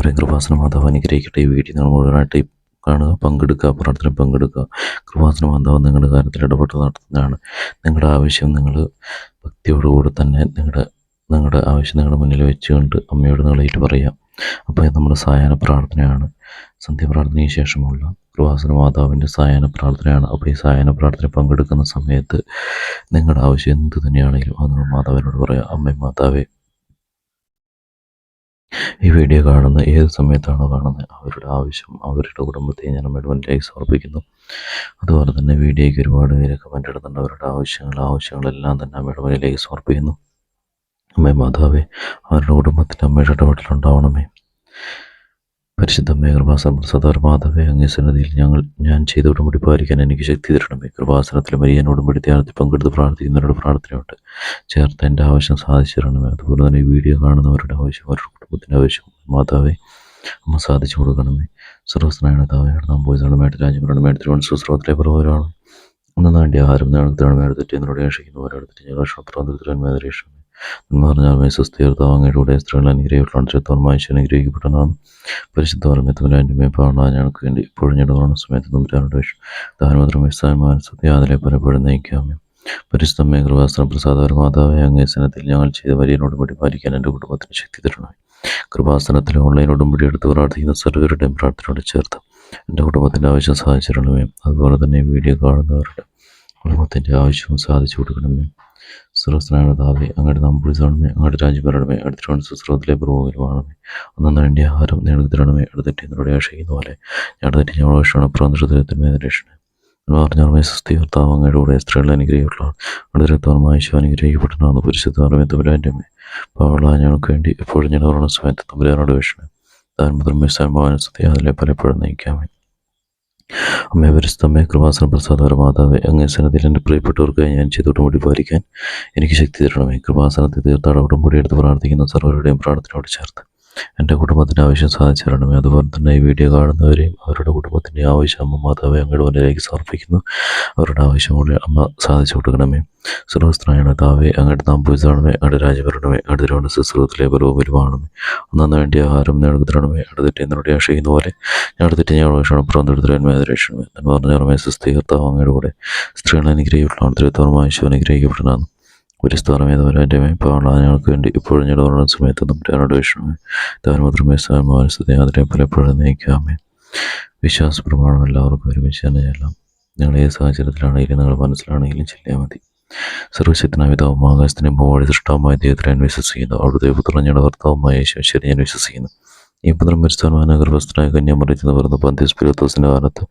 എല്ലാവരെയും കൃപാസന മാതാവ് അനുഗ്രഹിക്കട്ടെ. ഈ വീഡിയോ നിങ്ങൾ മുഴുവനായിട്ട് കാണുക പങ്കെടുക്കുക പ്രാർത്ഥന പങ്കെടുക്കുക. കൃപാസന മാതാവ് നിങ്ങളുടെ കാര്യത്തിൽ ഇടപെട്ട് നടത്തുന്നതാണ്. നിങ്ങളുടെ ആവശ്യം നിങ്ങൾ ഭക്തിയോടുകൂടി തന്നെ നിങ്ങളുടെ നിങ്ങളുടെ ആവശ്യം നിങ്ങളുടെ മുന്നിൽ വെച്ചുകൊണ്ട് അമ്മയോട് നിങ്ങളേറ്റ് പറയാം. അപ്പോൾ ഇത് നമ്മുടെ സായാഹ്ന പ്രാർത്ഥനയാണ്. സന്ധ്യപ്രാർത്ഥനയ്ക്ക് ശേഷമുള്ള കൃപാസന മാതാവിന്റെ സായാഹ്ന പ്രാർത്ഥനയാണ്. അപ്പോൾ ഈ സായാഹ്ന പ്രാർത്ഥന പങ്കെടുക്കുന്ന സമയത്ത് നിങ്ങളുടെ ആവശ്യം എന്ത് തന്നെയാണെങ്കിലും അത് നിങ്ങൾ മാതാവിനോട് പറയാം. അമ്മയും മാതാവേ ഈ വീഡിയോ കാണുന്ന ഏത് സമയത്താണോ കാണുന്നത് അവരുടെ ആവശ്യം അവരുടെ കുടുംബത്തെ ഞാൻ ലൈക്ക് സമർപ്പിക്കുന്നു. അതുപോലെ തന്നെ വീഡിയോയ്ക്ക് ഒരുപാട് പേര് കമന്റ് ഇടുന്നുണ്ട്. അവരുടെ ആവശ്യങ്ങൾ ആവശ്യങ്ങളെല്ലാം തന്നെ അമ്മയുടെ മുന്നിലേക്ക് സമർപ്പിക്കുന്നു. അമ്മേ മാതാവേ അവരുടെ കുടുംബത്തിൽ അമ്മയുടെ ഇടപെടലുണ്ടാവണമേ പരിശുദ്ധമ്മേ കൃപാസനം സദാർ മാതാവേ അങ്ങേ സന്നദ്ധിയിൽ ഞങ്ങൾ ഞാൻ ചെയ്ത ഉടമ്പടി പാലിക്കാൻ എനിക്ക് ശക്തി തരണമേ. കൃപാസനത്തിൽ മരിയൻ ഉടമ്പടി ധ്യാനത്തിൽ പങ്കെടുത്ത് പ്രാർത്ഥിക്കുന്നവരുടെ പ്രാർത്ഥനയുണ്ട്. ചേർത്ത് എന്റെ ആവശ്യം സാധിച്ചു തരണമേ. അതുപോലെ തന്നെ ഈ വീഡിയോ കാണുന്നവരുടെ ആവശ്യം അവരുടെ കുടുംബത്തിന്റെ ആവശ്യം മാതാവേ അമ്മ സാധിച്ചു കൊടുക്കണമേ. സർവസ്നായ താവയുടെ നാം പോയി തരണമേട്ട് രാജ്യങ്ങളുടെ മേട്ട് തിരുവനന്തപുരം സുസ്രോത്തിലെ പ്രവരാണ് ഒന്ന് വേണ്ടി ആഹാരം നേടത്തിലാണ് മേടത്തെറ്റി എന്നോട് രക്ഷിക്കുന്നു ഒരിടത്ത് ഞങ്ങൾ ക്ഷത്രത്തിരന്മേ രക്ഷമേ. എന്ന് പറഞ്ഞാൽ മേ സുസ്ഥീർത്താവ് അങ്ങയുടെ സ്ത്രീകൾ അനുഗ്രഹിക്കണം ചിത്രമായി അനുഗ്രഹിക്കപ്പെട്ടതാണ് പരിശുദ്ധ ഓർമ്മത്തുമില്ലാന്റെ മേ പാവണ ഞങ്ങൾക്ക് വേണ്ടി ഞങ്ങളുടെ സമയത്ത് നമ്പരാനുണ്ട് ദാനമന്ത്രമാൻ സത്യ അതിലെ പലപ്പോഴും നയിക്കാമേ. പരിശുദ്ധമേ കൃപാസ്ത്രം അങ്ങേ സനത്തിൽ ഞങ്ങൾ ചെയ്ത വരിയനോട് കൂടി പാലിക്കാൻ എന്റെ കുടുംബത്തിന് ശക്തി തരണമേ. കൃപാസനത്തിൽ ഓൺലൈൻ ഉടമ്പടി എടുത്ത് പ്രാർത്ഥിക്കുന്ന സർവരുടെയും പ്രാർത്ഥനയോട് ചേർത്ത് എന്റെ കുടുംബത്തിന്റെ ആവശ്യം സാധിച്ചിടണമേ. അതുപോലെ തന്നെ വീഡിയോ കാണുന്നവരുടെ കുടുംബത്തിന്റെ ആവശ്യവും സാധിച്ചു കൊടുക്കണമേ. സുഹൃത്തിനാണ് താവി അങ്ങയുടെ നാം പുളിച്ചണമേ അങ്ങയുടെ രാജ്യം വരണമേ അടുത്തിട്ട് സുസ്രത്തിലെ പുറകിലുമാണമേ അന്നു വേണ്ടി ആഹാരം തരണമേ അടുത്തിട്ട് എന്നോട് ആശ്രയിക്കുന്ന പോലെ ഞാൻ ഞങ്ങളുടെ ഞങ്ങൾ പ്രാന്തൃത്തിൽ പ്രാന്തരത്തിന്മേ രക്ഷണേ പറഞ്ഞാൽ സുസ്ഥി ഭർത്താവ് അങ്ങയുടെ കൂടെ സ്ത്രീകളെ അനുഗ്രഹിക്കുള്ള അടുത്തരത്തോർമായി ശിവ അനുഗ്രഹിക്കപ്പെട്ടതാണ് പുരുഷ താരമേ തുമ്പരാന്റെ പാവള ഞങ്ങൾക്ക് വേണ്ടി എപ്പോഴും ഓർമ്മ സമയത്ത് തമ്പുരാനോട് വിഷണേ താൻ മുതൽ മിസ്സാൻ അതിലെ പലപ്പോഴും നയിക്കാമേ. അമ്മേ പരിസ്ഥമ്മേ കൃപാസന പ്രസാദ മാതാവേ അങ്ങേ സന്നദ്ധിയിൽ എന്റെ പ്രിയപ്പെട്ടവർക്കായി ഞാൻ ചെയ്ത ഉടമ്പടി പാലിക്കാൻ എനിക്ക് ശക്തി തരണമേ. കൃപാസനത്തെ തീർത്ഥാട ഉടമ്പടി എടുത്ത് പ്രാർത്ഥിക്കുന്ന സർവരുടെയും പ്രാർത്ഥനയോട് ചേർത്ത് എന്റെ കുടുംബത്തിന്റെ ആവശ്യം സാധിച്ചിരണമേ അതുപോലെ തന്നെ ഈ വീഡിയോ കാണുന്നവരെയും അവരുടെ കുടുംബത്തിന്റെ ആവശ്യം അമ്മ മാതാവ് അങ്ങയുടെ മുന്നിലേക്ക് സമർപ്പിക്കുന്നു. അവരുടെ ആവശ്യം കൂടി അമ്മ സാധിച്ചു കൊടുക്കണമേ. സർവസ്ത്രായണ താവേ അങ്ങോട്ട് നാം അങ്ങോട്ട് അങ്ങയുടെ അങ്ങോട്ട് രണ്ട് ശുശ്രൂത്തിലെ ബലവുമാണമേ ഒന്നാം വേണ്ടി ആഹാരം നേടുക തരണമേ അടുത്തിട്ട് എന്നോട് പോലെ ഞങ്ങളുടെ തെറ്റി ഞങ്ങൾ വേഷണം പുറത്തെടുത്തരന്മേ രക്ഷണമേ. എന്ന് പറഞ്ഞ സുസ്ഥീകർത്താവ് അങ്ങയുടെ കൂടെ സ്ത്രീകളെ അനുഗ്രഹിക്കപ്പെടണം. തിരുത്തോർമായ ശിവ സ്ഥാനമേതവരാന്റെ പാള ഞങ്ങൾക്ക് വേണ്ടി ഇപ്പോഴും ഞങ്ങളുടെ സമയത്ത് നമ്മുടെ അനോടേഷണമേ താൻ മാത്രമേ മാനസത്തെ അതിനെ പലപ്പോഴും നയിക്കാമേ വിശ്വാസ പ്രമാണം എല്ലാവർക്കും ഒരുമിച്ച് തന്നെ ചെല്ലാം. നിങ്ങൾ ഏത് സാഹചര്യത്തിലാണെങ്കിലും നിങ്ങൾ മനസ്സിലാണെങ്കിലും ചെല്ലിയാൽ മതി. സർവശക്തനാവിതാവും ആകാശത്തിനും പോവാടി സൃഷ്ടാവുമായ ദൈവത്തിൽ ഞാൻ വിശ്വസിക്കുന്നു. അവിടുത്തെ പുത്രൻ ഞങ്ങളുടെ ഭർത്താവുമായ യേശുശരി ഞാൻ വിശ്വസിക്കുന്നു. ഈ പുത്രം മരിച്ചാൻ ഗർഭസ്ഥനായ കന്യാമറിച്ചെന്ന് പറഞ്ഞ പന്തീസ് പിലോത്തോസിന്റെ കാലത്ത്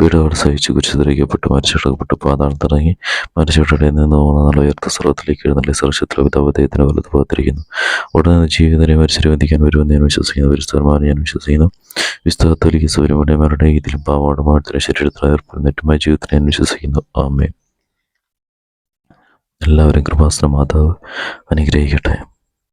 പീഡകൾ സഹിച്ച് കുരിശിതറിക്കപ്പെട്ട് മരിച്ചിടക്കപ്പെട്ട് പാതാളത്തിറങ്ങി മരിച്ചിടയിൽ നിന്ന് പോകുന്ന ഉയർത്ത സ്രോതത്തിലേക്ക് എഴുന്നള്ളി സർശത്ര പിതാവ് ദൈവത്തിന് വലുത് പകർത്തിരിക്കുന്നു ഉടനെ ജീവിതരെ മരിച്ചു വധിക്കാൻ വരുമെന്ന് ഞാൻ വിശ്വസിക്കുന്നു. പരിസ്ഥലമാണ് ഞാൻ വിശ്വസിക്കുന്നു. വിസ്തകത്തോലിക്ക് സൗരമടയമാരുടെ ഇതിലും പാവാടമാടത്തിന് ശരീരത്തിൽ ഏർപ്പെടുന്നിട്ടുമായ ജീവിതത്തിന് ഞാൻ വിശ്വസിക്കുന്നു. ആമേൻ. എല്ലാവരും കൃപാസന മാതാവ് അനുഗ്രഹിക്കട്ടെ.